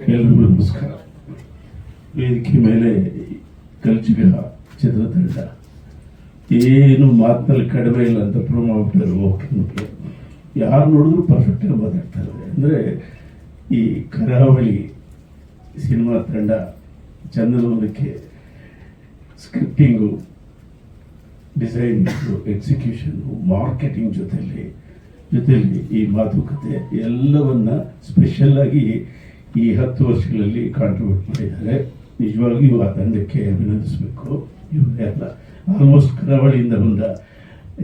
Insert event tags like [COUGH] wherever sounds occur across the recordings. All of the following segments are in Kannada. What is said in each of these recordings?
ಎಲ್ರಿಗೂ ನಮಸ್ಕಾರ. ವೇದಿಕೆ ಮೇಲೆ ಕಲ್ಚಿಗ ಚಿತ್ರತಂಡ ಏನು ಮಾತಿನಲ್ಲಿ ಕಡಿಮೆ ಇಲ್ಲ ಅಂತ ಪ್ರೂವ್ ಮಾಡ್ಬಿಟ್ಟಾರೆ ಓಕೆ ಯಾರು ನೋಡಿದ್ರು ಪರ್ಫೆಕ್ಟಾಗಿ ಮಾತಾಡ್ತಾರೆ ಅಂದರೆ ಈ ಕರಾವಳಿ ಸಿನಿಮಾ ತಂಡ ಚಂದನವನಕ್ಕೆ ಸ್ಕ್ರಿಪ್ಟಿಂಗು ಡಿಸೈನ್ ಎಕ್ಸಿಕ್ಯೂಷನ್ನು ಮಾರ್ಕೆಟಿಂಗ್ ಜೊತೆಲಿ ಜೊತೆಲಿ ಈ ಮಾತುಕತೆ ಎಲ್ಲವನ್ನು ಸ್ಪೆಷಲ್ ಆಗಿ ಈ ಹತ್ತು ವರ್ಷಗಳಲ್ಲಿ ಕಾಂಟ್ರಿಬ್ಯೂಟ್ ಮಾಡಿದ್ದಾರೆ. ನಿಜವಾಗಿಯೂ ಆ ತಂಡಕ್ಕೆ ಅಭಿನಂದಿಸಬೇಕು. ಇವರೆಲ್ಲ ಆಲ್ಮೋಸ್ಟ್ ಕರಾವಳಿಯಿಂದ ಬಂದ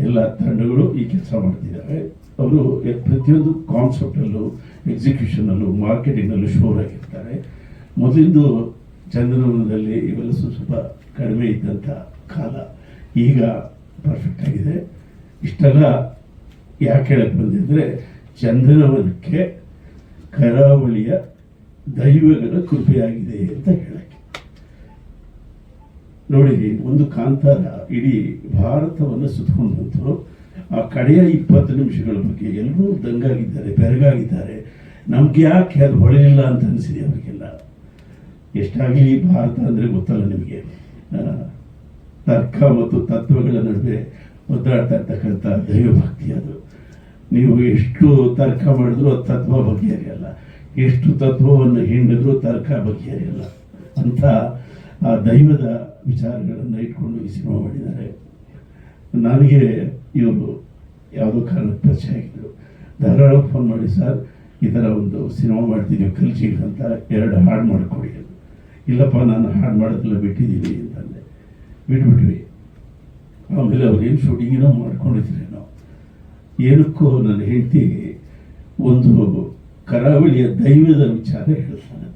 ಎಲ್ಲ ತಂಡಗಳು ಈ ಕೆಲಸ ಮಾಡ್ತಿದ್ದಾರೆ. ಅವರು ಪ್ರತಿಯೊಂದು ಕಾನ್ಸೆಪ್ಟಲ್ಲೂ ಎಕ್ಸಿಕ್ಯೂಷನಲ್ಲೂ ಮಾರ್ಕೆಟಿಂಗಲ್ಲೂ ಶೋರ್ ಆಗಿರ್ತಾರೆ. ಮೊದಲಿಂದು ಚಂದನವನದಲ್ಲಿ ಇವೆಲ್ಲ ಸ್ವಲ್ಪ ಕಡಿಮೆ ಇದ್ದಂಥ ಕಾಲ ಈಗ ಪರ್ಫೆಕ್ಟ್ ಆಗಿದೆ. ಇಷ್ಟೆಲ್ಲ ಯಾಕೆ ಹೇಳಕ್ಕೆ ಬಂದಿದ್ರೆ ಅಂದರೆ ಚಂದನವನಕ್ಕೆ ಕರಾವಳಿಯ ದೈವಗಳ ಕೃಪೆಯಾಗಿದೆ ಅಂತ ಹೇಳಕ್ಕೆ. ನೋಡಿ, ಒಂದು ಕಾಂತಾರ ಇಡೀ ಭಾರತವನ್ನು ಸುತ್ತಕೊಂಡು ಬಂತು ಆ ಕಡೆಯ ಇಪ್ಪತ್ತು ನಿಮಿಷಗಳ ಬಗ್ಗೆ ಎಲ್ಲರೂ ದಂಗಾಗಿದ್ದಾರೆ, ಬೆರಗಾಗಿದ್ದಾರೆ. ನಮ್ಗೆ ಯಾಕೆ ಅದು ಹೊಳೆಯಿಲ್ಲ ಅಂತ ಅನಿಸಿದೆ ಅವರಿಗೆಲ್ಲ. ಎಷ್ಟಾಗಲಿ ಭಾರತ ಅಂದರೆ ಗೊತ್ತಲ್ಲ ನಿಮಗೆ. ತರ್ಕ ಮತ್ತು ತತ್ವಗಳ ನಡುವೆ ಒದ್ದಾಡ್ತಾ ಇರ್ತಕ್ಕಂಥ ದೈವಭಕ್ತಿ ಅದು. ನೀವು ಎಷ್ಟು ತರ್ಕ ಮಾಡಿದ್ರು ಅದು ತತ್ವ ಬಗೆಹರಿಯಲ್ಲ ಎಷ್ಟು ತತ್ವವನ್ನು ಹಿಂಡಿದ್ರು ತರ್ಕ ಬಗೆಹರಿಯಲ್ಲ. ಅಂತ ಆ, ದೈವದ ವಿಚಾರಗಳನ್ನು ಇಟ್ಕೊಂಡು ಈ ಸಿನಿಮಾ ಮಾಡಿದ್ದಾರೆ. ನನಗೆ ಇವರು ಯಾವುದೋ ಕಾರಣಕ್ಕೆ ಪರಿಚಯ ಆಗಿದ್ದರು ಧಾರಾಳ ಫೋನ್ ಮಾಡಿ, ಸರ್, ಈ ಥರ ಒಂದು ಸಿನಿಮಾ ಮಾಡ್ತೀನಿ ಕಲ್ಚಿಗೆ ಅಂತ ಎರಡು ಹಾಡು ಮಾಡಿಕೊಡಿ. ಇಲ್ಲಪ್ಪ, ನಾನು ಹಾಡು ಮಾಡೋದೆಲ್ಲ ಬಿಟ್ಟಿದ್ದೀನಿ ಅಂತಂದೆ. ಬಿಟ್ಬಿಟ್ವಿ. ಆಮೇಲೆ ಅವ್ರೇನು ಶೂಟಿಂಗಿನೋ ಮಾಡ್ಕೊಂಡಿದ್ರೇನೋ. ಏನಕ್ಕೂ ನನ್ನ ಹೆಂಡತಿ ಒಂದು ಕರಾವಳಿಯ ದೈವದ ವಿಚಾರ ಹೇಳ್ತಾನೆ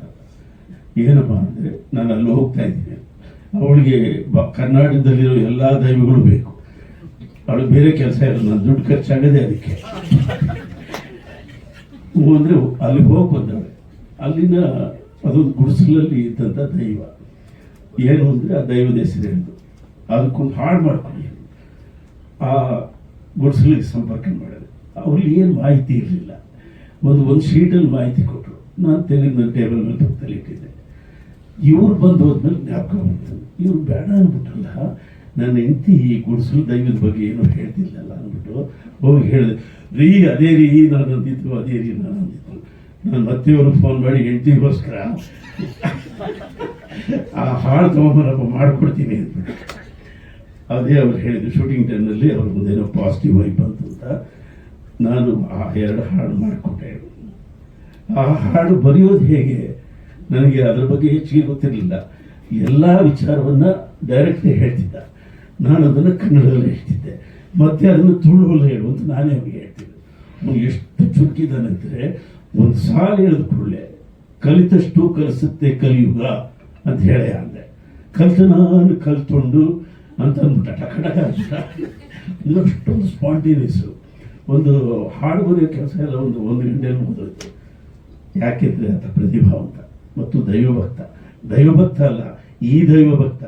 ಏನಪ್ಪ ಅಂದರೆ ನಾನು ಅಲ್ಲಿ ಹೋಗ್ತಾ ಇದ್ದೀನಿ. ಅವಳಿಗೆ ಬ- ಕರ್ನಾಟಕದಲ್ಲಿರೋ ಎಲ್ಲ ದೈವಗಳು ಬೇಕು. ಅವಳು ಬೇರೆ ಕೆಲಸ ಇಲ್ಲ, ನಾನು ದುಡ್ಡು ಖರ್ಚಾಗದೆ ಅದಕ್ಕೆ. ಹ್ಞೂ ಅಂದರೆ ಅಲ್ಲಿ ಹೋಗಿ ಅಲ್ಲಿನ ಅದೊಂದು ಗುಡಿಸಲಲ್ಲಿ ಇದ್ದಂಥ ದೈವ. ಏನು ಅಂದರೆ ಆ ದೈವದ ಹೆಸರು ಅದಕ್ಕೊಂದು ಹಾಳು ಮಾಡ್ಕೊಳ್ಳಿ ಆ ಗುಡಿಸಲಿಗೆ ಸಂಪರ್ಕ ಮಾಡಿದೆ. ಅವ್ರಲ್ಲಿ ಏನು ಮಾಹಿತಿ ಇರಲಿಲ್ಲ. ಒಂದು ಒಂದು ಶೀಟಲ್ಲಿ ಮಾಹಿತಿ ಕೊಟ್ಟರು ನಾನು ತೆಗೆದು ಟೇಬಲ್ ಮೇಲೆ ಪಕ್ಕದಲ್ಲಿ ಇಟ್ಟಿದ್ದೆ. ಇವ್ರು ಬಂದು ಹೋದ್ಮೇಲೆ ಜ್ಞಾಪಕ ಬಂತು. ಇವ್ರು ಬೇಡ ಅಂದ್ಬಿಟ್ಟಲ್ಲ ನನ್ನ ಹೆಂಡತಿ ಈ ಗುಡಿಸಲು ದೈವದ ಬಗ್ಗೆ ಏನು ಹೇಳ್ತಿಲ್ಲಲ್ಲ ಅಂದ್ಬಿಟ್ಟು ಹೋಗಿ ಹೇಳಿದೆ. ರೀ, ಅದೇ ರೀ, ನಾನು ಅಂದಿದ್ದು, ಅದೇ ರೀ, ನಾನು ಅಂದಿದ್ದು. ನಾನು ಮತ್ತೆ ಅವರು ಫೋನ್ ಮಾಡಿ ಹೆಂಡತಿಗೋಸ್ಕರ ಆ ಹಾಳು ತಗೊಂಬರಪ್ಪ, ಮಾಡಿಕೊಡ್ತೀನಿ ಅಂದ್ಬಿಟ್ಟು. ಅದೇ ಅವ್ರು ಹೇಳಿದ್ರು ಶೂಟಿಂಗ್ ಟೈಮ್ನಲ್ಲಿ ಅವ್ರ ಮುಂದೇನೋ ಪಾಸಿಟಿವ್ ಆಗಿ ಬಂತು ಅಂತ. ನಾನು ಆ ಎರಡು ಹಾಡು ಮಾಡಿಕೊಟ್ಟೆ ಆ ಹಾಡು ಬರೆಯೋದು ಹೇಗೆ? ನನಗೆ ಅದರ ಬಗ್ಗೆ ಹೆಚ್ಚಿಗೆ ಗೊತ್ತಿರಲಿಲ್ಲ. ಎಲ್ಲ ವಿಚಾರವನ್ನ ಡೈರೆಕ್ಟ್ ಹೇಳ್ತಿದ್ದ. ನಾನು ಅದನ್ನು ಕನ್ನಡದಲ್ಲಿ ಹೇಳ್ತಿದ್ದೆ. ಮತ್ತೆ ಅದನ್ನು ತುಳುವಲ್ಲಿ ಹೇಳುವಂತ ನಾನೇ ಅವ್ರಿಗೆ ಹೇಳ್ತಿದ್ದೆ. ಅವ್ನು ಎಷ್ಟು ಚುಕ್ಕಿದ್ದಾನಂದರೆ ಒಂದು ಸಾಲ ಹೇಳಿದ ಕೂಡಲೇ, ಕಲಿತಷ್ಟು ಕಲಿಸುತ್ತೆ ಕಲಿಯುಗ ಅಂತ ಹೇಳಿ ಅಂದೆ ಕಲಿತ ನಾನು ಕಲ್ತ್ಕೊಂಡು ಅಂತ ಅಂದ್ಬಿಟ್ಟ. ಟಕ ಟಕ ಅಷ್ಟೊಂದು ಸ್ಪಾಂಟೇನಿಯಸ್ಸು ಒಂದು ಹಾಡು ಬರೆಯೋ ಕೆಲಸ ಎಲ್ಲ ಒಂದು ಒಂದು ಗಂಟೆಯಲ್ಲಿ ಮುಗಿದೋಯ್ತು. ಯಾಕೆಂದ್ರೆ ಆತ ಪ್ರತಿಭಾವಂತ ಮತ್ತು ದೈವಭಕ್ತ. ದೈವಭಕ್ತ ಅಲ್ಲ, ಈ ದೈವಭಕ್ತ.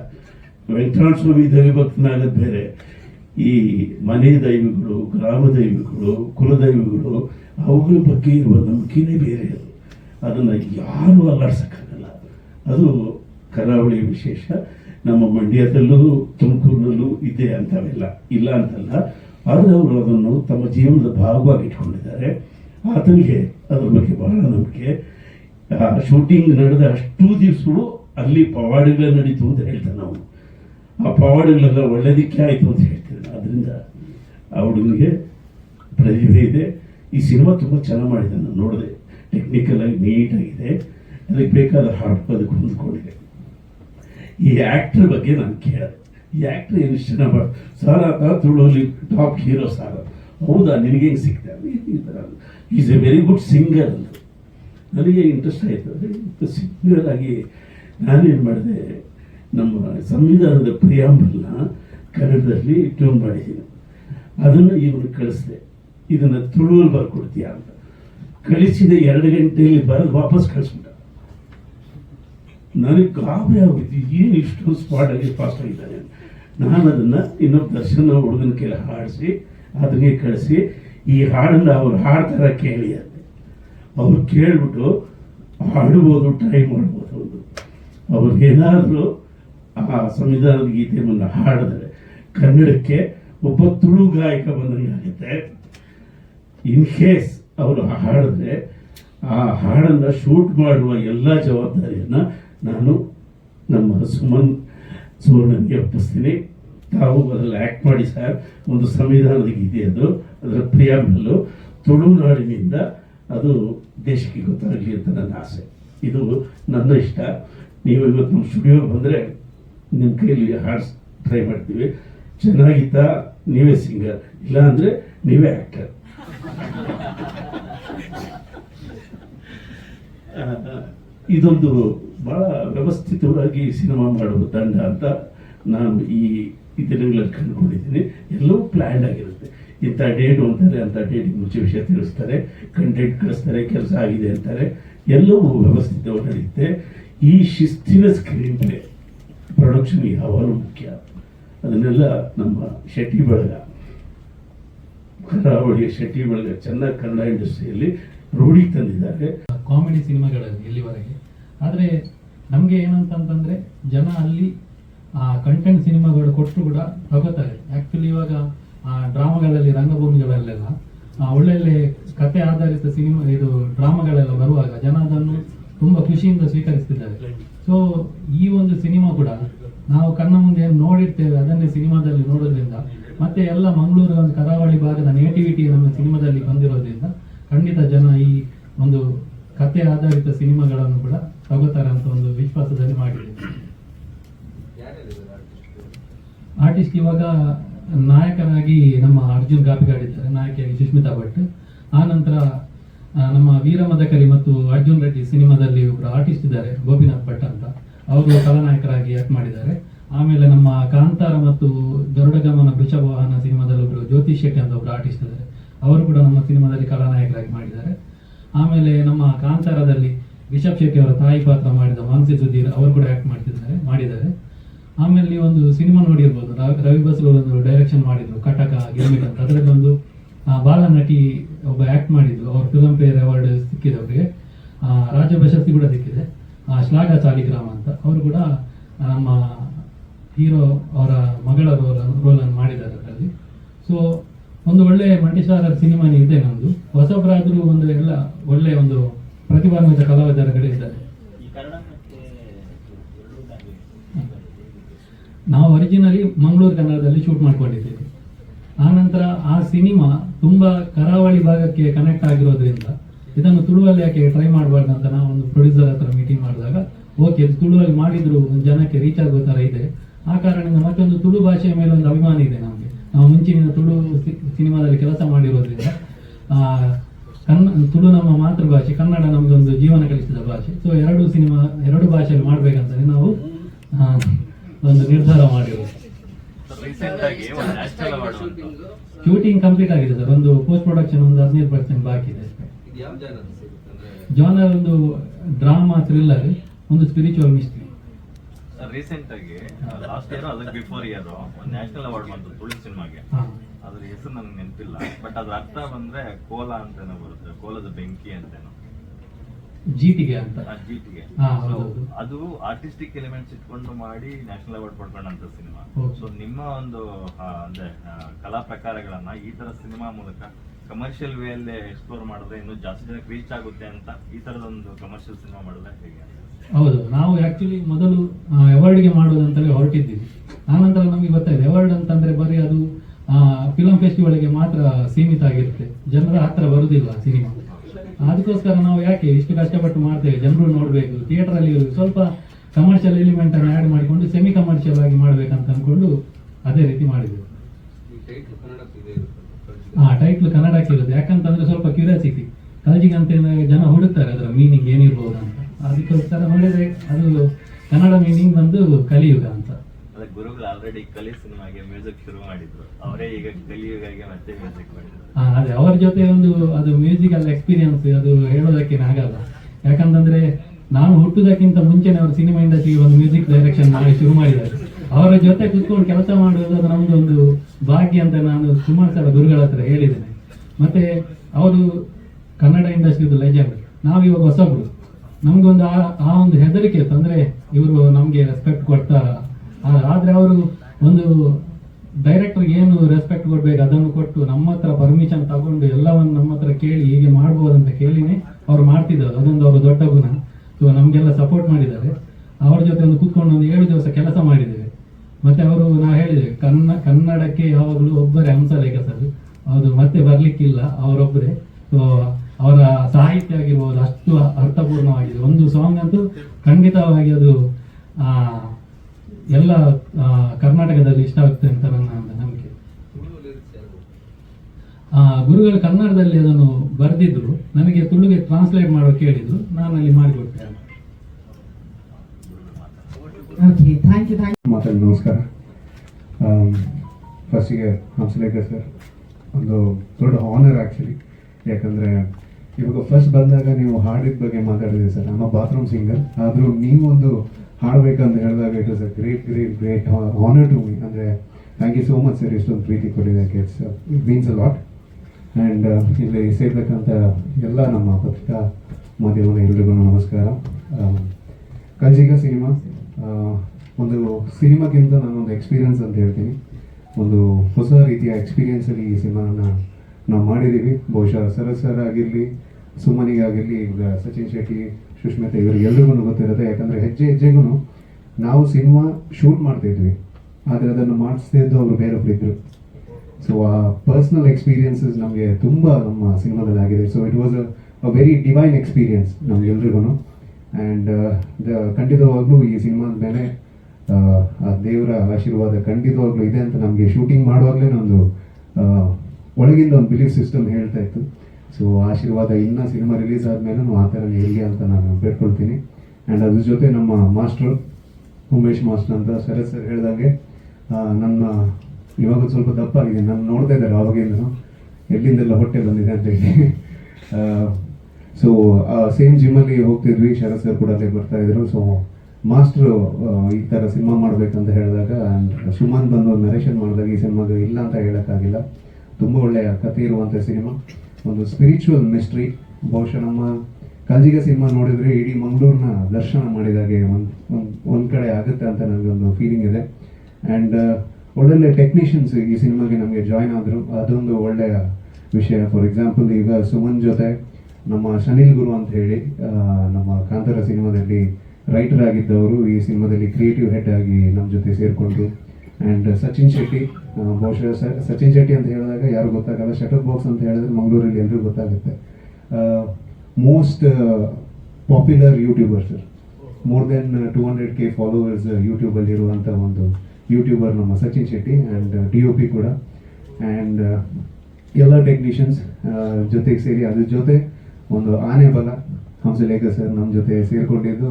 ವೆಂಕಟರಮಣ ಸ್ವಾಮಿ ದೈವಭಕ್ತನಾಗದ್ ಬೇರೆ. ಈ ಮನೆ ದೈವಗಳು, ಗ್ರಾಮ ದೈವಗಳು ಕುಲದೈವಗಳು ಅವುಗಳ ಬಗ್ಗೆ ಇರುವ ನಂಬಿಕೆನೇ ಬೇರೆ ಅದು. ಅದನ್ನು ಯಾರೂ ಅಲ್ಲಾಡ್ಸೋಕ್ಕಾಗಲ್ಲ. ಅದು ಕರಾವಳಿ ವಿಶೇಷ. ನಮ್ಮ ಮಂಡ್ಯದಲ್ಲೂ ತುಮಕೂರಿನಲ್ಲೂ ಇದೆ ಅಂತವೆಲ್ಲ. ಇಲ್ಲ ಅಂತಲ್ಲ. ಆದರೆ ಅವರು ಅದನ್ನು ತಮ್ಮ ಜೀವನದ ಭಾಗವಾಗಿ ಇಟ್ಕೊಂಡಿದ್ದಾರೆ ಆತನಿಗೆ ಅದ್ರ ಬಗ್ಗೆ ಬಹಳ ನಂಬಿಕೆ. ಶೂಟಿಂಗ್ ನಡೆದ ಅಷ್ಟು ದಿವಸಗಳು ಅಲ್ಲಿ ಪವಾಡಗಳೇ ನಡೀತು ಅಂತ ಹೇಳ್ತಾನೆ ನಾವು. ಆ ಪವಾಡಗಳೆಲ್ಲ ಒಳ್ಳೆಯದಕ್ಕೆ ಆಯಿತು ಅಂತ ಹೇಳ್ತೇನೆ ಅದರಿಂದ ಆ ಹುಡುಗನಿಗೆ ಪ್ರತಿಭೆ ಇದೆ. ಈ ಸಿನಿಮಾ ತುಂಬ ಚೆನ್ನಾಗಿ ಮಾಡಿದೆ ನಾನು ನೋಡಿದೆ. ಟೆಕ್ನಿಕಲ್ ಆಗಿ ನೀಟಾಗಿದೆ ಅದಕ್ಕೆ ಬೇಕಾದ ಹಾಡು ಅದಕ್ಕೆ ಹೊಂದ್ಕೊಂಡಿದೆ. ಈ ಆ್ಯಕ್ಟ್ರ್ ಬಗ್ಗೆ ನಾನು ಕೇಳಿದೆ. ಈ ಆ್ಯಕ್ಟ್ರ್ ಏನು ಇಷ್ಟು ಸಾರ್ ಆತ ತುಳುವಲ್ಲಿ ಟಾಪ್ ಹೀರೋ ಸರ್ ಹೌದಾ? ನಿನಗೆ ಹೆಂಗೆ ಸಿಗ್ತಾ? ಈ is a very good singer ಅಂತ. ನನಗೆ ಇಂಟ್ರೆಸ್ಟ್ ಆಯಿತು. ಅದೇ ಸಿಂಗರ್ ಆಗಿ ನಾನೇನು ಮಾಡಿದೆ? ನಮ್ಮ ಸಂವಿಧಾನದ ಪ್ರಿಯಾಂಬಲ್ನ ಕನ್ನಡದಲ್ಲಿ ಟ್ಯೂನ್ ಮಾಡಿದ್ದೀನಿ. ಅದನ್ನು ಇವನು ಕಳಿಸಿದೆ. ಇದನ್ನು ತುಳುವಲ್ಲಿ ಬರ್ಕೊಡ್ತೀಯ ಅಂತ. ಕಳಿಸಿದ ಎರಡು ಗಂಟೆಯಲ್ಲಿ ಬರೋದು ವಾಪಸ್ ಕಳಿಸ್ಬಿಟ್ಟ. ನನಗೆ ಗಾಬರಿ ಆಗೋಯ್ತು ಏನು ಇಷ್ಟು ಸ್ಪಾಟ್ ಆಗಿ ಫಾಸ್ಟ್ ಆಗಿದ್ದಾನೆ ನಾನು ಅದನ್ನು ಇನ್ನೊಬ್ಬ ದರ್ಶನ ಹುಡುಗನ ಕೇಳಿ ಹಾಡಿಸಿ, ಅದನ್ನೇ ಕಳಿಸಿ, ಈ ಹಾಡನ್ನು ಅವ್ರು ಹಾಡ್ತಾರ ಕೇಳಿ ಅಂತ. ಅವ್ರು ಕೇಳಿಬಿಟ್ಟು ಹಾಡ್ಬೋದು, ಟ್ರೈ ಮಾಡ್ಬೋದು ಅವರು ಏನಾದರೂ ಆ ಸಂವಿಧಾನದ ಗೀತೆಯನ್ನು ಹಾಡಿದ್ರೆ ಕನ್ನಡಕ್ಕೆ ಒಬ್ಬ ತುಳು ಗಾಯಕ ಬಂದಂಗೆ ಆಗುತ್ತೆ. ಇನ್ ಕೇಸ್ ಅವರು ಹಾಡಿದ್ರೆ ಆ ಹಾಡನ್ನು ಶೂಟ್ ಮಾಡುವ ಎಲ್ಲ ಜವಾಬ್ದಾರಿಯನ್ನು ನಾನು ನಮ್ಮ ಸುಮನ್ ಸುವರ್ಣನಿಗೆ ಒಪ್ಪಿಸ್ತೀನಿ. ತಾವು ಅದರಲ್ಲಿ ಆ್ಯಕ್ಟ್ ಮಾಡಿ ಸರ್. ಒಂದು ಸಂವಿಧಾನದ ಗೀತೆ ಅದು. ಅದರ ಪ್ರಿಯಾಂಬಲ್ಲು ತುಳುನಾಡಿನಿಂದ ಅದು ದೇಶಕ್ಕೆ ಗೊತ್ತಾಗಲಿ ಅಂತ ನನ್ನ ಆಸೆ. ಇದು ನನ್ನ ಇಷ್ಟ. ನೀವು ಇವತ್ತು ನಮ್ಮ ಸ್ಟುಡಿಯೋಗೆ ಬಂದರೆ ನಿಮ್ಮ ಕೈಯಲ್ಲಿ ಹಾಡ್ಸ್ ಟ್ರೈ ಮಾಡ್ತೀವಿ. ಚೆನ್ನಾಗಿತ್ತಾ ನೀವೇ ಸಿಂಗರ್ ಇಲ್ಲ ಅಂದರೆ ನೀವೇ [LAUGHS] ಆ್ಯಕ್ಟರ್ ಇದೊಂದು ಬಹಳ ವ್ಯವಸ್ಥಿತವಾಗಿ ಸಿನಿಮಾ ಮಾಡುವ ತಂಡ ಅಂತ ನಾನು ಈ ದಿನಗಳಲ್ಲಿ ಕಂಡುಕೊಂಡಿದ್ದೀನಿ. ಎಲ್ಲವೂ ಪ್ಲ್ಯಾಂಡ್ ಆಗಿರುತ್ತೆ. ಇಂಥ ಡೇಟ್ ಅಂತಾರೆ ಅಂಥ ಡೇಟಿಗೆ ಮುಂಚೆ ವಿಷಯ ತಿಳಿಸ್ತಾರೆ. ಕಂಟೆಂಟ್ ಕಳಿಸ್ತಾರೆ, ಕೆಲಸ ಆಗಿದೆ ಅಂತಾರೆ. ಎಲ್ಲವೂ ವ್ಯವಸ್ಥಿತವಾಗಿ ನಡೆಯುತ್ತೆ. ಈ ಶಿಸ್ತಿನ ಸ್ಕ್ರೀನ್ ಪ್ಲೇ ಪ್ರೊಡಕ್ಷನ್ ಯಾವಾಗಲೂ ಮುಖ್ಯ. ಅದನ್ನೆಲ್ಲ ನಮ್ಮ ಶೆಟ್ಟಿ ಬಳಗ, ಕರಾವಳಿಯ ಶೆಟ್ಟಿ ಬಳಗ ಚೆನ್ನಾಗಿ ಕನ್ನಡ ಇಂಡಸ್ಟ್ರಿಯಲ್ಲಿ ರೂಢಿಗೆ ತಂದಿದ್ದಾರೆ. ಕಾಮಿಡಿ ಸಿನಿಮಾಗಳಲ್ಲಿ ಇಲ್ಲಿವರೆಗೆ ಆದರೆ ನಮಗೆ ಏನಂತಂತಂದರೆ ಜನ ಅಲ್ಲಿ ಆ ಕಂಟೆಂಟ್ ಸಿನಿಮಾಗಳು ಕೊಟ್ಟರು ಕೂಡ ತಗೋತಾರೆ ಆ್ಯಕ್ಚುಲಿ ಇವಾಗ ಆ ಡ್ರಾಮಾಗಳಲ್ಲಿ, ರಂಗಭೂಮಿಗಳಲ್ಲೆಲ್ಲ ಒಳ್ಳೊಳ್ಳೆ ಕತೆ ಆಧಾರಿತ ಸಿನಿಮಾ, ಇದು ಡ್ರಾಮಾಗಳೆಲ್ಲ ಬರುವಾಗ ಜನ ಅದನ್ನು ತುಂಬ ಖುಷಿಯಿಂದ ಸ್ವೀಕರಿಸ್ತಿದ್ದಾರೆ. ಸೊ ಈ ಒಂದು ಸಿನಿಮಾ ಕೂಡ ನಾವು ಕಣ್ಣ ಮುಂದೆ ನೋಡಿರ್ತೇವೆ, ಅದನ್ನೇ ಸಿನಿಮಾದಲ್ಲಿ ನೋಡೋದ್ರಿಂದ. ಮತ್ತೆ ಎಲ್ಲ ಮಂಗಳೂರು ಒಂದು ಕರಾವಳಿ ಭಾಗದ ನೇಟಿವಿಟಿ ನಮ್ಮ ಸಿನಿಮಾದಲ್ಲಿ ಬಂದಿರೋದ್ರಿಂದ ಖಂಡಿತ ಜನ ಈ ಒಂದು ಕತೆ ಆಧಾರಿತ ಸಿನಿಮಾಗಳನ್ನು ಕೂಡ ತಗೋತಾರೆ ಅಂತ ಒಂದು ವಿಶ್ವಾಸದಲ್ಲಿ ಮಾಡಿದೆ. ಆರ್ಟಿಸ್ಟ್ ಇವಾಗ ನಾಯಕನಾಗಿ ನಮ್ಮ ಅರ್ಜುನ್ ಗಾಪಿಗಾಡಿದ್ದಾರೆ. ನಾಯಕಿಯಾಗಿ ಸುಷ್ಮಿತಾ ಭಟ್. ಆ ನಂತರ ನಮ್ಮ ವೀರ ಮದಕರಿ ಮತ್ತು ಅರ್ಜುನ್ ರೆಡ್ಡಿ ಸಿನಿಮಾದಲ್ಲಿ ಒಬ್ಬರು ಆರ್ಟಿಸ್ಟ್ ಇದ್ದಾರೆ, ಗೋಪಿನಾಥ್ ಭಟ್ ಅಂತ. ಅವರು ಕಲಾನಾಯಕರಾಗಿ ಆಕ್ಟ್ ಮಾಡಿದ್ದಾರೆ. ಆಮೇಲೆ ನಮ್ಮ ಕಾಂತಾರ ಮತ್ತು ಗರುಡಗಮನ ವೃಷಭವಾಹನ ಸಿನಿಮಾದಲ್ಲಿ ಒಬ್ಬರು ಜ್ಯೋತಿ ಶೆಟ್ಟಿ ಅಂತ ಒಬ್ಬರು ಆರ್ಟಿಸ್ಟ್ ಇದ್ದಾರೆ. ಅವರು ಕೂಡ ನಮ್ಮ ಸಿನಿಮಾದಲ್ಲಿ ಕಲಾನಾಯಕರಾಗಿ ಮಾಡಿದ್ದಾರೆ. ಆಮೇಲೆ ನಮ್ಮ ಕಾಂತಾರದಲ್ಲಿ ರಿಷಬ್ ಶೆಟ್ಟಿ ಅವರ ತಾಯಿ ಪಾತ್ರ ಮಾಡಿದ ಮಾನಸಿ ಸುಧೀರ್ ಅವರು ಕೂಡ ಆಕ್ಟ್ ಮಾಡ್ತಿದ್ದಾರೆ, ಮಾಡಿದ್ದಾರೆ. ಆಮೇಲೆ ನೀವು ಒಂದು ಸಿನಿಮಾ ನೋಡಿರ್ಬೋದು ರವಿ ಬಸ್ ಒಂದು ಡೈರೆಕ್ಷನ್ ಮಾಡಿದ್ರು, ಕಟಕ ಗಿರ್ಮಿಟ್ ಅಂತ. ಅದರಲ್ಲಿ ಒಂದು ಬಾಲ ನಟಿ ಒಬ್ಬ ಆಕ್ಟ್ ಮಾಡಿದ್ರು. ಅವ್ರ ಫಿಲಂ ಫೇರ್ ಅವಾರ್ಡ್ ಸಿಕ್ಕಿದೆ ಅವರಿಗೆ. ರಾಜ್ಯ ಪ್ರಶಸ್ತಿ ಕೂಡ ಸಿಕ್ಕಿದೆ. ಶ್ಲಾಘ ಸಾಲಿಗ್ರಾಮ ಅಂತ. ಅವರು ಕೂಡ ನಮ್ಮ ಹೀರೋ ಅವರ ಮಗಳ ರೋಲ್ ರೋಲನ್ನು ಮಾಡಿದ್ದಾರೆ ಅದರಲ್ಲಿ. ಸೊ ಒಂದು ಒಳ್ಳೆ ಮಲ್ಟಿಸ್ಟಾರರ್ ಸಿನಿಮಾನೇ ಇದೆ ನಮ್ಮದು ಹೊಸಬರಾದರೂ ಒಂದು ಎಲ್ಲ ಒಳ್ಳೆ ಒಂದು ಪ್ರತಿಭಾನ್ವಿತ ಕಲಾವಿದರುಗಳಿದ್ದಾರೆ ನಾವು ಒರಿಜಿನಲಿ ಮಂಗಳೂರು ಕನ್ನಡದಲ್ಲಿ ಶೂಟ್ ಮಾಡ್ಕೊಂಡಿದ್ದೇವೆ ಆನಂತರ ಆ ಸಿನಿಮಾ ತುಂಬಾ ಕರಾವಳಿ ಭಾಗಕ್ಕೆ ಕನೆಕ್ಟ್ ಆಗಿರೋದ್ರಿಂದ ಇದನ್ನು ತುಳುವಲ್ಲಿ ಯಾಕೆ ಟ್ರೈ ಮಾಡಬಾರ್ದು ಅಂತ ನಾವು ಒಂದು ಪ್ರೊಡ್ಯೂಸರ್ ಹತ್ರ ಮೀಟಿಂಗ್ ಮಾಡಿದಾಗ ಓಕೆ ತುಳುವಲ್ಲಿ ಮಾಡಿದ್ರು ಒಂದು ಜನಕ್ಕೆ ರೀಚ್ ಆಗೋ ಥರ ಇದೆ. ಆ ಕಾರಣದಿಂದ ಮತ್ತೊಂದು ತುಳು ಭಾಷೆಯ ಮೇಲೆ ಒಂದು ಅಭಿಮಾನ ಇದೆ ನಮಗೆ. ನಾವು ಮುಂಚಿನ ತುಳು ಸಿನಿಮಾದಲ್ಲಿ ಕೆಲಸ ಮಾಡಿರೋದ್ರಿಂದ ಆ, ಕನ್ನ ತುಳು ನಮ್ಮ ಮಾತೃಭಾಷೆ ಕನ್ನಡ ನಮಗೊಂದು ಜೀವನ ಕಲಿಸಿದ ಭಾಷೆ. ಸೊ ಎರಡು ಸಿನಿಮಾ ಎರಡು ಭಾಷೆಯಲ್ಲಿ ಮಾಡ್ಬೇಕಂತ ನಾವು ಒಂದು ನಿರ್ಧಾರ ಮಾಡಿರೋದು. ರೀಸೆಂಟ್ ಆಗಿ ಒಂದು ನ್ಯಾಷನಲ್ ಅವಾರ್ಡ್ ಬಂತು ಶೂಟಿಂಗ್ ಕಂಪ್ಲೀಟ್ ಆಗಿದೆ ಸರ್. ಒಂದು ಪೋಸ್ಟ್ ಪ್ರೊಡಕ್ಷನ್ ಒಂದು ಹದಿನೈದು ಪರ್ಸೆಂಟ್ ಬಾಕಿ ಇದೆ ಜಾನರ್ ಒಂದು ಡ್ರಾಮಾ ಥ್ರಿಲ್ಲರ್ ಒಂದು ಸ್ಪಿರಿಚುವಲ್ ಮಿಸ್ಟ್ರಿ ರೀಸೆಂಟ್ ಆಗಿ ಲಾಸ್ಟ್ ಇಯರ್ ಅದಕ್ಕೆ ಬಿಫೋರ್ ಇಯರ್ ಒಂದು ನ್ಯಾಷನಲ್ ಅವಾರ್ಡ್ ಬಂತು ತುಳು ಸಿನಿಮಾಗೆ ಅದ್ರ ಹೆಸರು ನನಗೆ ನೆನಪಿಲ್ಲ. ಬಟ್ ಅದ್ರ ಅರ್ಥ ಬಂದ್ರೆ ಕೋಲ ಅಂತೇನೋ ಬರುತ್ತೆ ಕೋಲದ ಬೆಂಕಿ ಅಂತೇನೋ. ಜೀಟಿಗೆ ಅಂತ. ಜೀಟಿಗೆ. ಅದು ಆರ್ಟಿಸ್ಟಿಕ್ ಎಲಿಮೆಂಟ್ಸ್ ಇಟ್ಕೊಂಡು ಮಾಡಿ ನ್ಯಾಷನಲ್ ಅವಾರ್ಡ್ ಪಡ್ಕೊಂಡಂತ ಸಿನಿಮಾ. ಸೊ ನಿಮ್ಮ ಒಂದು ಅಂದ್ರೆ ಕಲಾ ಪ್ರಕಾರಗಳನ್ನ ಈ ತರ ಸಿನಿಮಾ ಮೂಲಕ ಕಮರ್ಷಿಯಲ್ ವೇ ಅಲ್ಲೇ ಎಕ್ಸ್ಪ್ಲೋರ್ ಮಾಡಿದ್ರೆ ಇನ್ನೂ ಜಾಸ್ತಿ ಜನಕ್ಕೆ ರೀಚ್ ಆಗುತ್ತೆ ಅಂತ ಈ ತರದೊಂದು ಕಮರ್ಷಿಯಲ್ ಸಿನಿಮಾ ಮಾಡಿದ್ರೆ ಹೇಗೆ ಹೌದು, ನಾವು ಆಕ್ಚುಲಿ ಮೊದಲು ಅವಾರ್ಡ್ಗೆ ಮಾಡೋದಂತಲೇ ಹೊರಟಿದ್ದೀವಿ. ಆನಂತರ ನಮಗೆ ಗೊತ್ತಾಯ್ತು ಅವಾರ್ಡ್ ಅಂತಂದ್ರೆ ಬರೀ ಅದು ಫಿಲಂ ಫೆಸ್ಟಿವಲ್ಗೆ ಮಾತ್ರ ಸೀಮಿತ ಆಗಿರುತ್ತೆ. ಜನರ ಹತ್ರ ಬರುವುದಿಲ್ಲ ಸಿನಿಮಾ ಅದಕ್ಕೋಸ್ಕರ ನಾವು ಯಾಕೆ ಇಷ್ಟು ಕಷ್ಟಪಟ್ಟು ಮಾಡ್ತೇವೆ? ಜನರು ನೋಡಬೇಕು ಥಿಯೇಟರಲ್ಲಿ ಸ್ವಲ್ಪ ಕಮರ್ಷಿಯಲ್ ಎಲಿಮೆಂಟ್ ಅನ್ನು ಆ್ಯಡ್ ಮಾಡಿಕೊಂಡು ಸೆಮಿ ಕಮರ್ಷಿಯಲ್ ಆಗಿ ಮಾಡಬೇಕಂತ ಅನ್ಕೊಂಡು ಅದೇ ರೀತಿ ಮಾಡಿದೆವು ಈ ಟೈಟ್ಲ್ ಕನ್ನಡಕ್ಕೆ ಇರುತ್ತೆ. ಯಾಕಂತಂದ್ರೆ ಸ್ವಲ್ಪ ಕ್ಯೂರಿಯಾಸಿಟಿ ಕಲ್ಜಿಗೆ ಜನ ಹುಡುಕ್ತಾರೆ, ಅದರ ಮೀನಿಂಗ್ ಏನಿರ್ಬೋದು ಅಂತ. ಅದಕ್ಕೋಸ್ಕರ ಒಳ್ಳೆದೇ. ಅದು ಕನ್ನಡ ಮೀನಿಂಗ್ ಬಂದು ಕಲಿಯುಗ ಅಂತ. ಗುರುಗಳು ಆಲ್ರೆಡಿ ಕಲಿ ಸಿನಿಮಾಗೆ ಮ್ಯೂಸಿಕ್ ಶುರು ಮಾಡಿದ್ರು. ಅವರೇ ಈಗ ಕಲಿಯುಗಾಗೆ ಮತ್ತೆ ಮ್ಯೂಸಿಕ್ ಮಾಡಿದ್ರು ಅದೇ ಅವರ ಜೊತೆ ಒಂದು ಅದು ಮ್ಯೂಸಿಕಲ್ ಎಕ್ಸ್ಪೀರಿಯನ್ಸ್ ಅದು ಹೇಳೋದಕ್ಕೆ ಆಗಲ್ಲ ಯಾಕಂತಂದ್ರೆ ನಾನು ಹುಟ್ಟುದಕ್ಕಿಂತ ಮುಂಚೆನೇ ಅವರು ಸಿನಿಮಾ ಇಂಡಸ್ಟ್ರಿಗೆ ಒಂದು ಮ್ಯೂಸಿಕ್ ಡೈರೆಕ್ಷನ್ ಮಾಡಿ ಶುರು ಮಾಡಿದ್ದಾರೆ. ಅವರ ಜೊತೆ ಕುತ್ಕೊಂಡು ಕೆಲಸ ಮಾಡುವುದು ಅದು ನಮ್ದು ಒಂದು ಭಾಗ್ಯ ಅಂತ ನಾನು ಸುಮಾರು ಸಲ ಗುರುಗಳ ಹತ್ರ ಹೇಳಿದ್ದೇನೆ. ಮತ್ತೆ ಅವರು ಕನ್ನಡ ಇಂಡಸ್ಟ್ರಿದು ಲೆಜೆಂಡ್ ನಾವಿವಾಗ ಹೊಸಬ್ರು. ನಮ್ಗೊಂದು ಆ ಒಂದು ಹೆದರಿಕೆ ಇತ್ತು ಅಂದ್ರೆ ಇವರು ನಮಗೆ ರೆಸ್ಪೆಕ್ಟ್ ಕೊಡ್ತಾರ. ಆದ್ರೆ ಅವರು ಒಂದು ಡೈರೆಕ್ಟರ್ ಏನು ರೆಸ್ಪೆಕ್ಟ್ ಕೊಡ್ಬೇಕು, ಅದನ್ನು ಕೊಟ್ಟು ನಮ್ಮ ಹತ್ರ ಪರ್ಮಿಷನ್ ತಗೊಂಡು ಎಲ್ಲವನ್ನು ನಮ್ಮ ಹತ್ರ ಕೇಳಿ ಹೀಗೆ ಮಾಡ್ಬೋದಂತ ಕೇಳಿನೇ ಅವ್ರು ಮಾಡ್ತಿದ್ದಾರೆ. ಅದೊಂದು ಅವರು ದೊಡ್ಡ ಗುಣ. ಸೊ ನಮಗೆಲ್ಲ ಸಪೋರ್ಟ್ ಮಾಡಿದ್ದಾರೆ. ಅವ್ರ ಜೊತೆ ಒಂದು ಕೂತ್ಕೊಂಡು ಒಂದು ಏಳು ದಿವಸ ಕೆಲಸ ಮಾಡಿದ್ದೇವೆ. ಮತ್ತೆ ಅವರು ನಾವು ಹೇಳಿದ್ದೇವೆ ಕನ್ನ, ಕನ್ನಡಕ್ಕೆ ಯಾವಾಗಲೂ ಒಬ್ಬರೇ ಹಂಸಲೇಖಕರು ಅದು ಮತ್ತೆ ಬರ್ಲಿಕ್ಕಿಲ್ಲ ಅವರೊಬ್ಬರೇ ಸೊ ಅವರ ಸಾಹಿತ್ಯ ಆಗಿರ್ಬೋದು ಅಷ್ಟು ಅರ್ಥಪೂರ್ಣವಾಗಿದೆ. ಒಂದು ಸಾಂಗ್ ಅಂತೂ ಖಂಡಿತವಾಗಿ ಅದು ಆ, ಎಲ್ಲ ಆ, ಕರ್ನಾಟಕದಲ್ಲಿ ಇಷ್ಟ ಆಗುತ್ತೆ ಅಂತ ನನ್ನ ಒಂದು ನಂಬಿಕೆ ಗುರುಗಳು ಕನ್ನಡದಲ್ಲಿ ಅದನ್ನು ಬರೆದಿದ್ರು. ನನಗೆ ತುಳುಗೆ ಟ್ರಾನ್ಸ್ಲೇಟ್ ಮಾಡೋ ಕೇಳಿದ್ರು. ನಾನು ಅಲ್ಲಿ ಮಾಡಿಕೊಟ್ಟೆ. Okay, thank you, thank you. ಮಾತಾಡಿ ನಮಸ್ಕಾರ. ಫಸ್ಟಿಗೆ ಹಂಸಲೇಖ ಸರ್ ಒಂದು ದೊಡ್ಡ ಆನರ್ ಆ್ಯಕ್ಚುಲಿ ಯಾಕಂದರೆ ಇವಾಗ ಫಸ್ಟ್ ಬಂದಾಗ ನೀವು ಹಾಡಿದ ಬಗ್ಗೆ ಮಾತಾಡಿದ್ರಿ ಸರ್. ನಮ್ಮ ಬಾತ್ರೂಮ್ ಸಿಂಗರ್ ಆದರೂ ನೀವು ಒಂದು ಹಾಡಬೇಕಂತ ಹೇಳಿದಾಗ it was a great great great honour to me ಅಂದರೆ thank you so much sir ಇಷ್ಟೊಂದು ಪ್ರೀತಿ ಕೊಟ್ಟಿದ್ದಕ್ಕೆ it's it means a lot and ಇಲ್ಲಿ ಸೇರ್ಬೇಕಂತ ಎಲ್ಲ ನಮ್ಮ ಪತ್ರಿಕಾ ಮಾಧ್ಯಮದ ಎಲ್ರಿಗೂ ನಮಸ್ಕಾರ. ಕಲ್ಜಿಗ ಸಿನಿಮಾ. ಒಂದು ಸಿನಿಮಾಗಿಂತ ನಾನೊಂದು ಎಕ್ಸ್ಪೀರಿಯನ್ಸ್ ಅಂತ ಹೇಳ್ತೀನಿ. ಒಂದು ಹೊಸ ರೀತಿಯ ಎಕ್ಸ್ಪೀರಿಯನ್ಸಲ್ಲಿ ಈ ಸಿನಿಮಾನ ನಾವು ಮಾಡಿದ್ದೀವಿ. ಬಹುಶಃ ಸರಸರಾಗಿರಲಿ ಸರ್ ಆಗಿರಲಿ ಸುಮನಿಗಾಗಿರಲಿ ಈಗ ಸಚಿನ್ ಶೆಟ್ಟಿ ಸುಷ್ಮಿತಾ ಇವರಿಗೆಲ್ರಿಗೂ ಗೊತ್ತಿರುತ್ತೆ. ಯಾಕಂದರೆ ಹೆಜ್ಜೆ ಹೆಜ್ಜೆಗೂ ನಾವು ಸಿನಿಮಾ ಶೂಟ್ ಮಾಡ್ತಿದ್ವಿ ಆದರೆ ಅದನ್ನು ಮಾಡಿಸ್ತಿದ್ದು ಅವರು ಬೇರೊಬ್ರು ಇದ್ರು. ಸೊ ಆ ಪರ್ಸ್ನಲ್ ಎಕ್ಸ್ಪೀರಿಯನ್ಸಸ್ ನಮಗೆ ತುಂಬ ನಮ್ಮ ಸಿನಿಮಾದಲ್ಲಿ ಆಗಿದೆ. So it was a very divine experience ನಮಗೆಲ್ರಿಗೂ. And the ಖಂಡಿತವಾಗ್ಲೂ ಈ ಸಿನಿಮಾದ ಮೇಲೆ ಆ, ದೇವರ ಆಶೀರ್ವಾದ ಖಂಡಿತವಾಗ್ಲೂ ಇದೆ ಅಂತ ನಮಗೆ ಶೂಟಿಂಗ್ ಮಾಡುವಾಗಲೇ ಒಂದು ಒಳಗಿಂದ ಒಂದು ಬಿಲೀಫ್ ಸಿಸ್ಟಮ್ ಹೇಳ್ತಾ ಇತ್ತು. ಸೊ ಆಶೀರ್ವಾದ ಇನ್ನೂ ಸಿನಿಮಾ ರಿಲೀಸ್ ಆದಮೇಲೆ ಆ ಥರನೇ ಇರಲಿ ಅಂತ ನಾನು ಬೇಡ್ಕೊಳ್ತೀನಿ. ಆ್ಯಂಡ್ ಅದ್ರ ಜೊತೆ ನಮ್ಮ ಮಾಸ್ಟ್ರು ಉಮೇಶ್ ಮಾಸ್ಟರ್ ಅಂತ ಶರತ್ ಸರ್ ಹೇಳ್ದಂಗೆ ನನ್ನ, ಇವಾಗ ಸ್ವಲ್ಪ ದಪ್ಪ ಆಗಿದೆ ನಾನು ನೋಡ್ತಾ ಇದ್ದಾರೆ ಅವಾಗಿಂದ ಎಲ್ಲಿಂದೆಲ್ಲ ಹೊಟ್ಟೆ ಬಂದಿದೆ ಅಂತ ಹೇಳಿ. ಸೊ ಸೇಮ್ ಜಿಮ್ಮಲ್ಲಿ ಹೋಗ್ತಿದ್ವಿ. ಶರತ್ ಸರ್ ಕೂಡ ಅಲ್ಲಿ ಬರ್ತಾ ಇದ್ರು. ಸೊ ಮಾಸ್ಟ್ರು ಈ ಥರ ಸಿನಿಮಾ ಮಾಡ್ಬೇಕಂತ ಹೇಳಿದಾಗ ಆ್ಯಂಡ್ ಸುಮನ್ ಬಂದು ನರೇಷನ್ ಮಾಡಿದಾಗ ಈ ಸಿನಿಮಾಗೆ ಇಲ್ಲ ಅಂತ ಹೇಳೋಕ್ಕಾಗಿಲ್ಲ. ತುಂಬ ಒಳ್ಳೆಯ ಕಥೆ ಇರುವಂಥ ಸಿನಿಮಾ. ಒಂದು ಸ್ಪಿರಿಚುವಲ್ ಮಿಸ್ಟ್ರಿ ಬಹುಶಃ ನಮ್ಮ ಕಲ್ಜಿಗ ಸಿನಿಮಾ ನೋಡಿದ್ರೆ ಇಡೀ ಮಂಗಳೂರಿನ ದರ್ಶನ ಮಾಡಿದಾಗೆ ಒಂದು ಒಂದು ಕಡೆ ಆಗುತ್ತೆ ಅಂತ ನನಗೊಂದು ಫೀಲಿಂಗ್ ಇದೆ. ಆ್ಯಂಡ್ ಒಳ್ಳೊಳ್ಳೆ ಟೆಕ್ನಿಷಿಯನ್ಸ್ ಈ ಸಿನಿಮಾಗೆ ನಮಗೆ ಜಾಯ್ನ್ ಆದರು. ಅದೊಂದು ಒಳ್ಳೆಯ ವಿಷಯ. ಫಾರ್ ಎಕ್ಸಾಂಪಲ್ ಈಗ ಸುಮನ್ ಜೊತೆ ನಮ್ಮ ಶನಿಲ್ ಗುರು ಅಂತ ಹೇಳಿ ನಮ್ಮ ಕಾಂತಾರ ಸಿನಿಮಾದಲ್ಲಿ ರೈಟರ್ ಆಗಿದ್ದವರು ಈ ಸಿನಿಮಾದಲ್ಲಿ ಕ್ರಿಯೇಟಿವ್ ಹೆಡ್ ಆಗಿ ನಮ್ಮ ಜೊತೆ ಸೇರಿಕೊಂಡು ಆ್ಯಂಡ್ ಸಚಿನ್ ಶೆಟ್ಟಿ ಬಹುಶಃ ಸಚಿನ್ ಶೆಟ್ಟಿ ಅಂತ ಹೇಳಿದಾಗ ಯಾರು ಗೊತ್ತಾಗಲ್ಲ ಶಟರ್ ಬಾಕ್ಸ್ ಅಂತ ಹೇಳಿದ್ರೆ ಮಂಗಳೂರಲ್ಲಿ ಎಲ್ರಿಗೂ ಗೊತ್ತಾಗುತ್ತೆ. Most popular YouTuber sir more than two hundred K followers ಯೂಟ್ಯೂಬಲ್ಲಿ ಇರುವಂಥ ಒಂದು ಯೂಟ್ಯೂಬರ್ ನಮ್ಮ Sachin Shetty and D O P ಕೂಡ. ಆ್ಯಂಡ್ ಎಲ್ಲ ಟೆಕ್ನಿಷಿಯನ್ಸ್ ಜೊತೆಗೆ ಸೇರಿ ಅದ್ರ ಜೊತೆ ಒಂದು ಆನೆ ಬಲ ಹಂಸಲೇಖ ಸರ್ ನಮ್ಮ ಜೊತೆ ಸೇರಿಕೊಂಡಿದ್ದು.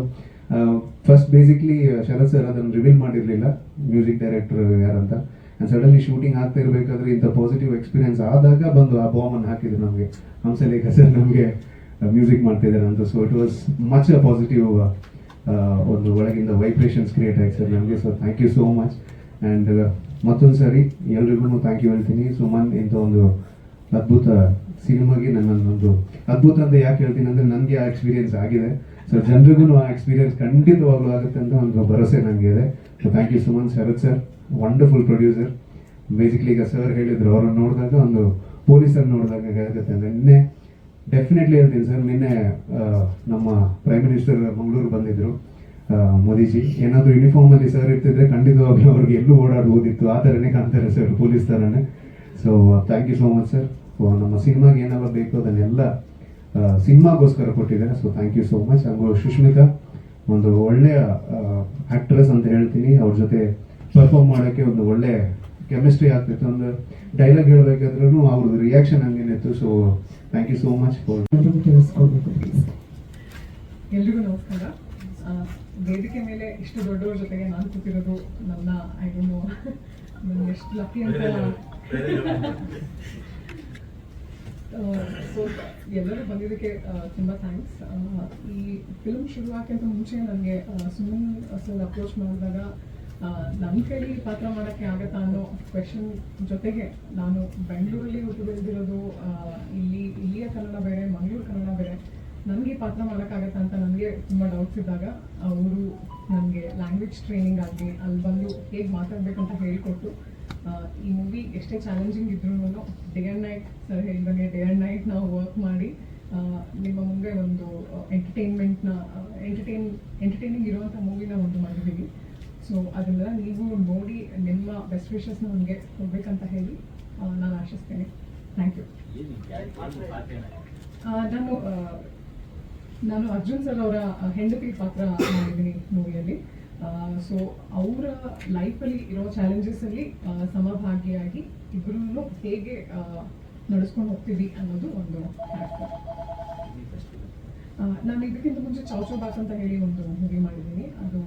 ಫಸ್ಟ್ ಬೇಸಿಕ್ಲಿ ಶರತ್ ಸರ್ ಅದನ್ನು ರಿವೀಲ್ ಮಾಡಿರಲಿಲ್ಲ ಮ್ಯೂಸಿಕ್ ಡೈರೆಕ್ಟರ್ ಯಾರಂತ. ಆ್ಯಂಡ್ ಸಡನ್ಲಿ ಶೂಟಿಂಗ್ ಆಗ್ತಾ ಇರಬೇಕಾದ್ರೆ ಇಂಥ ಪಾಸಿಟಿವ್ ಎಕ್ಸ್ಪೀರಿಯನ್ಸ್ ಆದಾಗ ಬಂದು ಆ ಬಾಂಬನ್ನು ಹಾಕಿದ್ರು ನಮಗೆ. ಹಂಸಲೇಖ ಸರ್ ನಮಗೆ ಮ್ಯೂಸಿಕ್ ಮಾಡ್ತಿದ್ದಾರೆ ಅಂತ. So it was much a positive ಒಂದು ಒಳಗಿಂದ ವೈಬ್ರೇಷನ್ಸ್ ಕ್ರಿಯೇಟ್ ಆಯ್ತು ಸರ್ ನಮಗೆ. So thank you so much and ಮತ್ತೊಂದು ಸಾರಿ ಎಲ್ರಿಗೂ ಥ್ಯಾಂಕ್ ಯು ಹೇಳ್ತೀನಿ. ಸುಮನ್, ಇಂಥ ಒಂದು ಅದ್ಭುತ ಸಿನಿಮಾಗೆ ನನ್ನೊಂದು ಅದ್ಭುತ ಅಂತ ಯಾಕೆ ಹೇಳ್ತೀನಿ ಅಂದರೆ ನನಗೆ ಆ ಎಕ್ಸ್ಪೀರಿಯನ್ಸ್ ಆಗಿದೆ. ಸೊ ಜನರಿಗೂ ಆ ಎಕ್ಸ್ಪೀರಿಯನ್ಸ್ ಖಂಡಿತವಾಗ್ಲೂ ಆಗುತ್ತೆ ಅಂತ ಒಂದು ಭರವಸೆ ನನಗೆ ಇದೆ so thank you Suman Sharath sir wonderful producer basically ಈಗ ಸರ್ ಹೇಳಿದ್ರು ಅವ್ರನ್ನ ನೋಡಿದಾಗ ಒಂದು ಪೊಲೀಸರ್ ನೋಡಿದಾಗ ಆಗುತ್ತೆ ನಿನ್ನೆ ಡೆಫಿನೆಟ್ಲಿ ಹೇಳ್ತೀನಿ ಸರ್ ನಿನ್ನೆ ನಮ್ಮ ಪ್ರೈಮ್ ಮಿನಿಸ್ಟರ್ ಮಂಗಳೂರು ಬಂದಿದ್ರು ಆ, ಮೋದಿಜಿ. ಏನಾದರೂ ಯೂನಿಫಾರ್ಮಲ್ಲಿ ಸರ್ ಇರ್ತಿದ್ರೆ ಖಂಡಿತವಾಗ್ಲೂ ಅವ್ರಿಗೆ ಎಲ್ಲೂ ಓಡಾಡ್ಬೋದಿತ್ತು. ಆ ಥರನೇ ಕಾಣ್ತಾರೆ ಸರ್ ಪೊಲೀಸ್ ಥರನೇ so thank you so much sir ನಮ್ಮ ಸಿನಿಮಾಗೆ ಏನೆಲ್ಲ ಬೇಕು ಅದನ್ನೆಲ್ಲ ಸಿನಿಮಾಗೋಸ್ಕರ ಕೊಟ್ಟಿದ್ದಾರೆ so thank you so much ಹಾಗೂ ಸುಷ್ಮಿತಾ ಒಂದು ಒಳ್ಳೆಯ ಆ್ಯಕ್ಟ್ರೆಸ್ ಅಂತ ಹೇಳ್ತೀನಿ. ಅವ್ರ ಜೊತೆ ಪರ್ಫಾರ್ಮ್ ಮಾಡೋಕ್ಕೆ ಒಂದು ಒಳ್ಳೆ ಕೆಮಿಸ್ಟ್ರಿ ಆಗ್ತಿತ್ತು. ಒಂದು ಡೈಲಾಗ್ ಹೇಳಬೇಕಾದ್ರೂ ಅವ್ರದ್ದು reaction ಹಂಗೇನಿತ್ತು so thank you so much for ಎಲ್ರಿಗೂ ನಮಸ್ಕಾರ. ಆ, ವೇದಿಕೆ ಮೇಲೆ ಇಷ್ಟು ದೊಡ್ಡವ್ರ ಜೊತೆಗೆ ನಾನು ಕೂತಿರೋದು ನನ್ನ ಐಡೋನು [LAUGHS] ನನಗೆ ಎಷ್ಟು ಲಕ್ಕಿ ಅಂತ [LAUGHS] ಸೊ ಎಲ್ಲರೂ ಬಂದಿದ್ದಕ್ಕೆ ತುಂಬ ಥ್ಯಾಂಕ್ಸ್ ಈ ಫಿಲ್ಮ್ ಶುರುವಾಕ್ಕಿಂತ ಮುಂಚೆ ನನಗೆ ಸುಮನ್ ಸರ್ ಅಪ್ರೋಚ್ ಮಾಡಿದಾಗ ನನ್ನ ಕೈಲಿ ಪಾತ್ರ ಮಾಡೋಕ್ಕೆ ಆಗತ್ತಾ ಅನ್ನೋ ಕ್ವೆಶನ್ ಜೊತೆಗೆ ನಾನು ಬೆಂಗಳೂರಲ್ಲಿ ಹುಟ್ಟು ಬೆಳೆದಿರೋದು ಇಲ್ಲಿ, ಇಲ್ಲಿಯ ಕನ್ನಡ ಬೇರೆ, ಮಂಗಳೂರು ಕನ್ನಡ ಬೇರೆ, ನನಗೆ ಪಾತ್ರ ಮಾಡೋಕ್ಕಾಗತ್ತಾ ಅಂತ ನನಗೆ ತುಂಬ ಡೌಟ್ಸ್ ಇದ್ದಾಗ ಅವರು ನನಗೆ ಲ್ಯಾಂಗ್ವೇಜ್ ಟ್ರೈನಿಂಗ್ ಆಗಲಿ ಅಲ್ಲಿ ಬಂದು ಹೇಗೆ ಮಾತಾಡಬೇಕಂತ ಹೇಳಿಕೊಟ್ಟು ಈ ಮೂವಿ ಎಷ್ಟೇ ಚಾಲೆಂಜಿಂಗ್ ಇದ್ರೂ ಡೇ ಆ್ಯಂಡ್ ನೈಟ್ ಸರ್ ಹೇಳಿದಂಗೆ ಡೇ ಆ್ಯಂಡ್ ನೈಟ್ ನಾವು ವರ್ಕ್ ಮಾಡಿ ನಿಮ್ಮ ಮುಂದೆ ಒಂದು ಎಂಟರ್ಟೈನ್ಮೆಂಟ್ನ ಎಂಟರ್ಟೈನ್ ಎಂಟರ್ಟೈನಿಂಗ್ ಇರುವಂಥ ಮೂವಿನ ಒಂದು ಮಾಡಿದ್ದೀವಿ. ಸೊ ಅದನ್ನೆಲ್ಲ ನೀವು ನೋಡಿ, ನಿಮ್ಮ ಬೆಸ್ಟ್ ವಿಶಸ್ನ ನನಗೆ ಕೊಡಬೇಕಂತ ಹೇಳಿ ನಾನು ಆಶಿಸ್ತೇನೆ. ಥ್ಯಾಂಕ್ ಯು ನಾನು ನಾನು ಅರ್ಜುನ್ ಸರ್ ಅವರ ಹೆಂಡತಿ ಪಾತ್ರ ಮಾಡಿದ್ದೀನಿ ಮೂವಿಯಲ್ಲಿ ಸೊ ಅವರ ಲೈಫಲ್ಲಿ ಇರೋ ಚಾಲೆಂಜಸಲ್ಲಿ ಸಮಭಾಗಿಯಾಗಿ ಇಬ್ಬರೂ ಹೇಗೆ ನಡೆಸ್ಕೊಂಡು ಹೋಗ್ತೀವಿ ಅನ್ನೋದು ಒಂದು ನಾನು ಇದಕ್ಕಿಂತ ಮುಂಚೆ ಚೌಚೋ ಬಾಸ್ ಅಂತ ಹೇಳಿ ಒಂದು ಮೂವಿ ಮಾಡಿದ್ದೀನಿ. ಅದು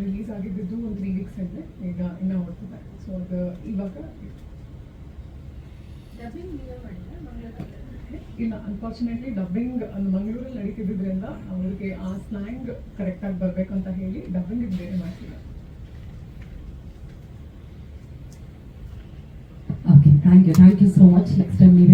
ರಿಲೀಸ್ ಆಗಿದ್ದು ಒಂದು ತ್ರೀ ವೀಕ್ಸ್ ಇದೆ ಈಗ ಇನ್ನೂ ಓಡ್ತಿದೆ ಸೊ ಅದು ಇವಾಗ ಇಲ್ಲ ಅನ್ಫಾರ್ಚುನೇಟ್ಲಿ ಡಬ್ಬಿಂಗ್ ಮಂಗಳೂರಲ್ಲಿ ನಡೀತಿದ್ದರಿಂದ ಅವ್ರಿಗೆ ಆ ಸ್ಲ್ಯಾಂಗ್ ಕರೆಕ್ಟಾಗಿ ಬರಬೇಕಂತ ಹೇಳಿ ಡಬ್ಬಿಂಗ್ ಬೇರೆ ಮಾಡ್ತಿಲ್ಲ Okay, thank you. Thank you so much. Next time, we